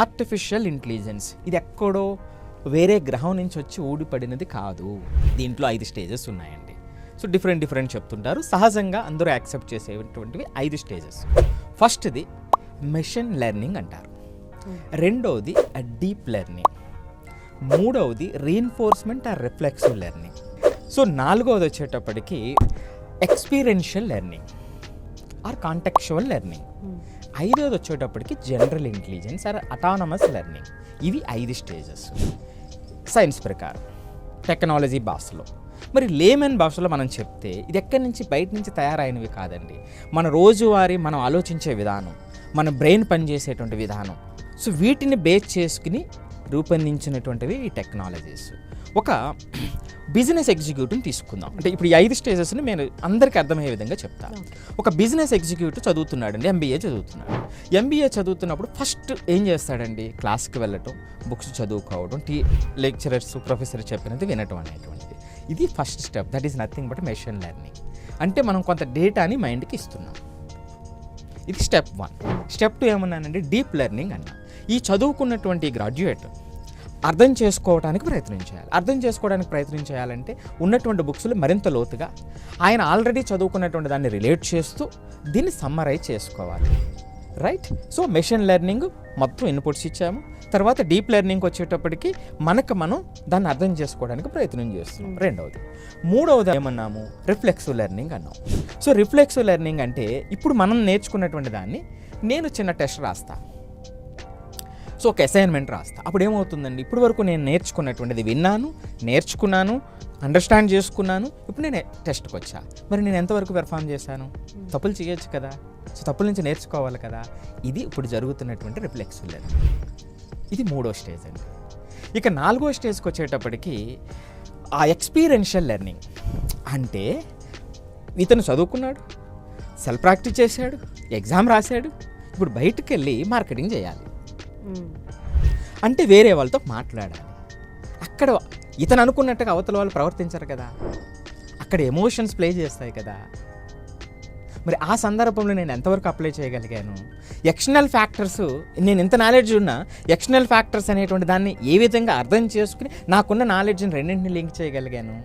Artificial intelligence ఇది ఎక్కడో వేరే గ్రహం నుంచి వచ్చి ఊడిపడినది కాదు. దీంట్లో ఐదు స్టేజెస్ ఉన్నాయండి. సో డిఫరెంట్ డిఫరెంట్ చెప్తుంటారు. సహజంగా అందరూ యాక్సెప్ట్ చేసేటువంటివి ఐదు స్టేజెస్ ఫస్ట్ది మెషిన్ లెర్నింగ్ అంటారు. రెండవది డీప్ లెర్నింగ్ మూడవది reinforcement or reflexive learning so నాలుగవది వచ్చేటప్పటికి experiential learning or contextual learning ఐదోది వచ్చేటప్పటికి general intelligence or autonomous learning ఇవి ఐదు స్టేజెస్ సైన్స్ ప్రకారం. టెక్నాలజీ భాషలో. మరి లేమన్ భాషలో మనం చెప్తే ఇది ఎక్కడి నుంచి బయట నుంచి తయారైనవి కాదండి. మన రోజువారీ మనం ఆలోచించే విధానం మన బ్రెయిన్ పనిచేసేటువంటి విధానం. సో వీటిని బేస్ చేసుకుని రూపొందించినటువంటివి ఈ టెక్నాలజీస్ ఒక బిజినెస్ ఎగ్జిక్యూటివ్ని తీసుకుందాం. అంటే ఇప్పుడు ఈ ఐదు స్టేజెస్ని నేను అందరికీ అర్థమయ్యే విధంగా చెప్తాను ఒక బిజినెస్ ఎగ్జిక్యూటివ్ చదువుతున్నాడండి ఎంబీఏ చదువుతున్నాడు. ఎంబీఏ చదువుతున్నప్పుడు ఫస్ట్ ఏం చేస్తాడండి? క్లాస్కి వెళ్ళటం బుక్స్ చదువుకోవడం టీ లెక్చరర్స్ ప్రొఫెసర్ చెప్పినది వినటం అనేటువంటిది. ఇది first step. That is nothing but machine learning. అంటే మనం కొంత డేటాని మైండ్కి ఇస్తున్నాం. ఇది స్టెప్ వన్. స్టెప్ టూ ఏమన్నానంటే డీప్ లెర్నింగ్ అన్న. ఈ చదువుకున్నటువంటి గ్రాడ్యుయేట్ అర్థం చేసుకోవడానికి ప్రయత్నం చేయాలి. అర్థం చేసుకోవడానికి ప్రయత్నం చేయాలంటే ఉన్నటువంటి బుక్స్లో మరింత లోతుగా ఆయన ఆల్రెడీ చదువుకున్నటువంటి దాన్ని రిలేట్ చేస్తూ దీన్ని సమ్మరైజ్ చేసుకోవాలి. రైట్? సో మెషిన్ లెర్నింగ్ మొత్తం ఇన్పుట్స్ ఇచ్చాము. తర్వాత డీప్ లెర్నింగ్ వచ్చేటప్పటికి మనకు మనం దాన్ని అర్థం చేసుకోవడానికి ప్రయత్నం చేస్తున్నాం. రెండవది. మూడవది ఏమన్నాము? రిఫ్లెక్సివ్ లెర్నింగ్ అన్నాం. సో రిఫ్లెక్సివ్ లెర్నింగ్ అంటే ఇప్పుడు మనం నేర్చుకున్నటువంటి దాన్ని నేను చిన్న టెస్ట్ రాస్తా. సో ఒక అసైన్మెంట్ రాస్తా. అప్పుడు ఏమవుతుందండి ఇప్పుడు వరకు నేను నేర్చుకున్నటువంటిది విన్నాను నేర్చుకున్నాను అండర్స్టాండ్ చేసుకున్నాను. ఇప్పుడు నేను టెస్ట్కి వచ్చా. మరి నేను ఎంతవరకు పెర్ఫామ్ చేశాను? తప్పులు చేయొచ్చు కదా? సో తప్పుల నుంచి నేర్చుకోవాలి కదా? ఇది ఇప్పుడు జరుగుతున్నటువంటి రిఫ్లెక్సివ్ లెర్నింగ్ ఇది మూడో స్టేజ్ అండి. ఇక నాలుగో స్టేజ్కి వచ్చేటప్పటికి ఆ ఎక్స్పీరియన్షియల్ లెర్నింగ్ అంటే ఇతను చదువుకున్నాడు సెల్ఫ్ ప్రాక్టీస్ చేశాడు ఎగ్జామ్ రాశాడు. ఇప్పుడు బయటకు వెళ్ళి మార్కెటింగ్ చేయాలి. అంటే వేరే వాళ్ళతో మాట్లాడాలి. అక్కడ ఇతను అనుకున్నట్టుగా అవతల వాళ్ళు ప్రవర్తించరు కదా. అక్కడ ఎమోషన్స్ ప్లే చేస్తాయి కదా. మరి ఆ సందర్భంలో నేను ఎంతవరకు అప్లై చేయగలిగాను? ఎక్స్టర్నల్ ఫ్యాక్టర్స్ నేను ఎంత నాలెడ్జ్ ఉన్నా ఎక్స్టర్నల్ ఫ్యాక్టర్స్ అనేటువంటి దాన్ని ఏ విధంగా అర్థం చేసుకుని నాకున్న నాలెడ్జ్ని రెండింటిని లింక్ చేయగలిగాను?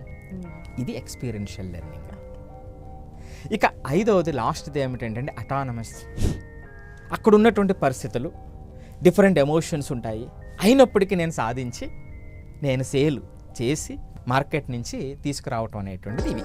ఇది ఎక్స్పీరియన్షియల్ లెర్నింగ్ ఇక ఐదవది లాస్ట్ది ఏమిటంటే అటానమస్ అక్కడ ఉన్నటువంటి పరిస్థితులు డిఫరెంట్ ఎమోషన్స్ ఉంటాయి. అయినప్పటికీ నేను సాధించి నేను సేల్ చేసి మార్కెట్ నుంచి తీసుకురావటం అనేటువంటిది ఇవి.